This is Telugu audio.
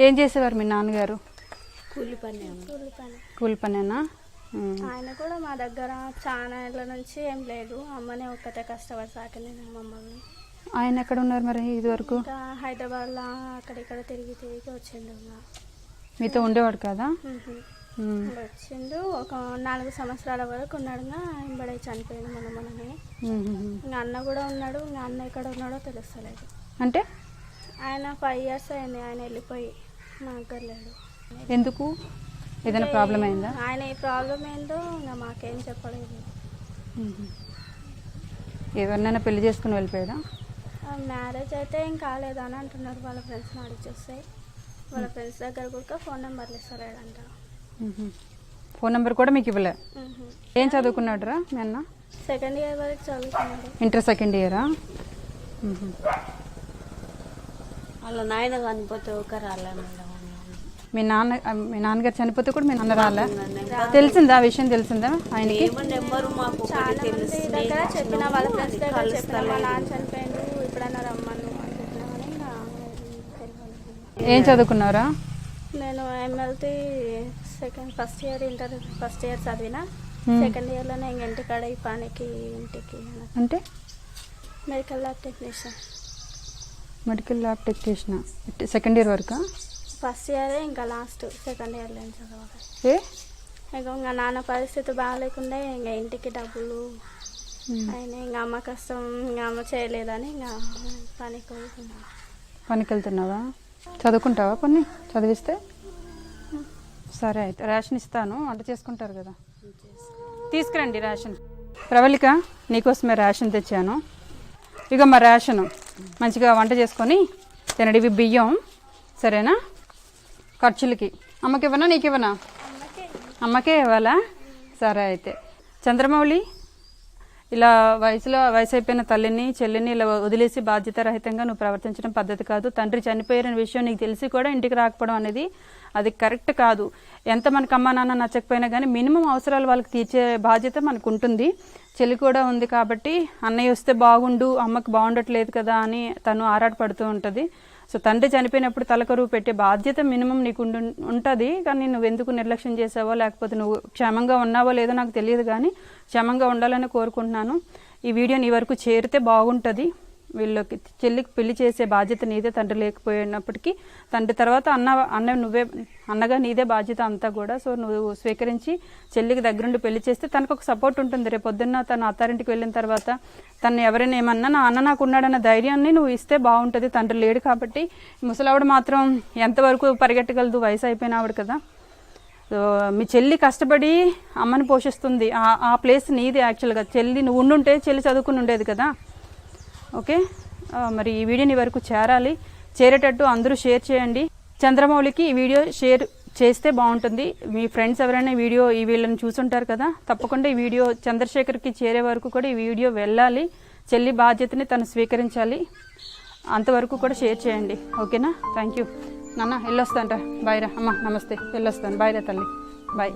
ఏం చేసేవారు మీ నాన్నగారు? కూలి పని. కూలి పని కూలి పనేనా. ఆయన కూడా మా దగ్గర చాలా ఏళ్ళ నుంచి ఏం లేదు. అమ్మనే ఒక్కతే కష్టపడి సాకింది మమ్మల్ని ఆయన ఎక్కడ ఉన్నారు మరి ఇది వరకు? హైదరాబాద్లో అక్కడిక్కడ తిరిగి తిరిగి వచ్చిండు. మీతో ఉండేవాడు కదా. వచ్చిండు. ఒక నాలుగు సంవత్సరాల వరకు ఉన్నాడు ఇంబడే చనిపోయింది మన మననే. ఇంకా అన్న కూడా ఉన్నాడు. ఇంకా అన్న ఎక్కడ ఉన్నాడో తెలుస్తలేదు. అంటే? ఆయన ఫైవ్ ఇయర్స్ అయింది. ఆయన వెళ్ళిపోయి. మా దగ్గర లేడు ఎందుకు? ఏదైనా ప్రాబ్లం అయిందా? ఆయన ఈ ప్రాబ్లం ఏందో ఇంకా మాకేం చెప్పలేదు. ఎవరినైనా పెళ్ళి చేసుకుని వెళ్ళిపోయాడా మ్యారేజ్ అయితే ఏం కాలేదు అని అంటున్నారు. వాళ్ళ ఫ్రెండ్స్ని అడిగి చూస్తే. వాళ్ళ ఫ్రెండ్స్ దగ్గర కూడా ఫోన్ నెంబర్లు ఇస్తారంట ఉమ్. ఫోన్ నెంబర్ కూడా మీకు ఇవ్వలే. ఏం చదువుకున్నాడు రా మీ అన్న? సెకండ్ ఇయర్ వరకు చదువుకున్నాడు. ఇంటర్ సెకండ్ ఇయరా. వాళ్ళ నాయన చనిపోతే ఒక రాలే మేడం మీ నాన్న మీ నాన్నగారు చనిపోతే కూడా మీ నాన్న రాలే? తెలిసిందా? ఆ విషయం తెలిసిందా ఆయనకి? ఏమో నెంబరు మాకు ఒకటి తెలుసు మంది దగ్గర చెప్పిన వాళ్ళ ఫ్రెండ్స్ దగ్గర చెప్పిన మా నాన్న చనిపోయిండు ఇప్పుడన్నా రమ్మను అని చెప్పినా కానీ ఇంకా తెలియదు ఏం చదువుకున్నారా? నేను MLT second first year inter first year చదివిన. సెకండ్ ఇయర్లోనే ఇంక ఇంటికాడ ఈ పనికి ఇంటికి అంటే? Medical lab technician medical lab technician second year వరకా? First ఇయరే ఇంకా లాస్ట్ సెకండ్ ఇయర్లో ఏం చదవాలి. ఏ? ఇంకా ఇంకా నాన్న పరిస్థితి బాగాలేకుండే ఇంకా ఇంటికి డబ్బులు. అయినా ఇంకా అమ్మ కష్టం ఇంకా అమ్మ చేయలేదని ఇంకా పనికి పోతున్నాను పనికి వెళ్తున్నావా చదువుకుంటావా కొన్ని? చదివిస్తే? సరే అయితే రేషన్ ఇస్తాను వంట చేసుకుంటారు కదా. తీసుకురండి రేషన్. ప్రవళిక నీకోసమే రేషన్ తెచ్చాను. ఇక మా రేషన్. మంచిగా వంట చేసుకొని తినడి. ఇవి బియ్యం. సరేనా? ఖర్చులకి. అమ్మకి ఇవ్వనా? నీకు ఇవ్వనా? అమ్మకే ఇవ్వాలా? సరే అయితే. చంద్రమౌళి ఇలా వయసులో వయసు అయిపోయిన తల్లిని చెల్లిని ఇలా వదిలేసి బాధ్యత రహితంగా నువ్వు ప్రవర్తించడం పద్ధతి కాదు. తండ్రి చనిపోయిన విషయం నీకు తెలిసి కూడా ఇంటికి రాకపోవడం అనేది అది కరెక్ట్ కాదు. ఎంత మనకు అమ్మ నాన్న నచ్చకపోయినా కానీ మినిమం అవసరాలు వాళ్ళకి తీర్చే బాధ్యత మనకు ఉంటుంది చెల్లి కూడా ఉంది కాబట్టి అన్నయ్య వస్తే బాగుండు అమ్మకి బాగుండట్లేదు కదా అని తను ఆరాటపడుతూ ఉంటుంది. సో తండ్రి చనిపోయినప్పుడు తలకరువు పెట్టే బాధ్యత మినిమం నీకు ఉంటుంది. కానీ నువ్వు ఎందుకు నిర్లక్ష్యం చేసావో లేకపోతే నువ్వు క్షేమంగా ఉన్నావో లేదో నాకు తెలియదు కానీ క్షేమంగా ఉండాలని కోరుకుంటున్నాను. ఈ వీడియో నీ వరకు చేరితే బాగుంటుంది. వీళ్ళకి చెల్లికి పెళ్ళి చేసే బాధ్యత నీదే తండ్రి లేకపోయినప్పటికీ తండ్రి తర్వాత అన్న అన్న నువ్వే అన్నగా నీదే బాధ్యత అంతా కూడా. సో నువ్వు స్వీకరించి చెల్లికి దగ్గరుండి పెళ్ళి చేస్తే తనకు ఒక సపోర్ట్ ఉంటుంది. రేపు పొద్దున్న తన అత్తారింటికి వెళ్ళిన తర్వాత తను ఎవరైనా ఏమన్నా నా అన్న నాకు ఉన్నాడన్న ధైర్యాన్ని నువ్వు ఇస్తే బాగుంటుంది తండ్రి లేడు కాబట్టి ముసలావిడ మాత్రం ఎంతవరకు పరిగెట్టగలదు? వయసు అయిపోయిన ఆవిడ కదా. సో మీ చెల్లి కష్టపడి అమ్మని పోషిస్తుంది. ఆ- ఆ ప్లేస్ నీది యాక్చువల్గా చెల్లి నువ్వు ఉండుంటే చెల్లి చదువుకుని ఉండేది కదా. ఓకే? మరి ఈ వీడియోని వరకు చేరాలి. చేరేటట్టు అందరూ షేర్ చేయండి. చంద్రమౌళికి ఈ వీడియో షేర్ చేస్తే బాగుంటుంది. మీ ఫ్రెండ్స్ ఎవరైనా వీడియో ఈ వీళ్ళని చూసుంటారు కదా? తప్పకుండా ఈ వీడియో చంద్రశేఖర్కి చేరే వరకు కూడా ఈ వీడియో వెళ్ళాలి. చెల్లి బాధ్యతని తను స్వీకరించాలి. అంతవరకు కూడా షేర్ చేయండి. ఓకేనా? థ్యాంక్ యూ నాన్న వెళ్ళొస్తాను రా బాయ్ రా. అమ్మ నమస్తే. వెళ్ళొస్తాను. బాయ్ రా తల్లి. బాయ్.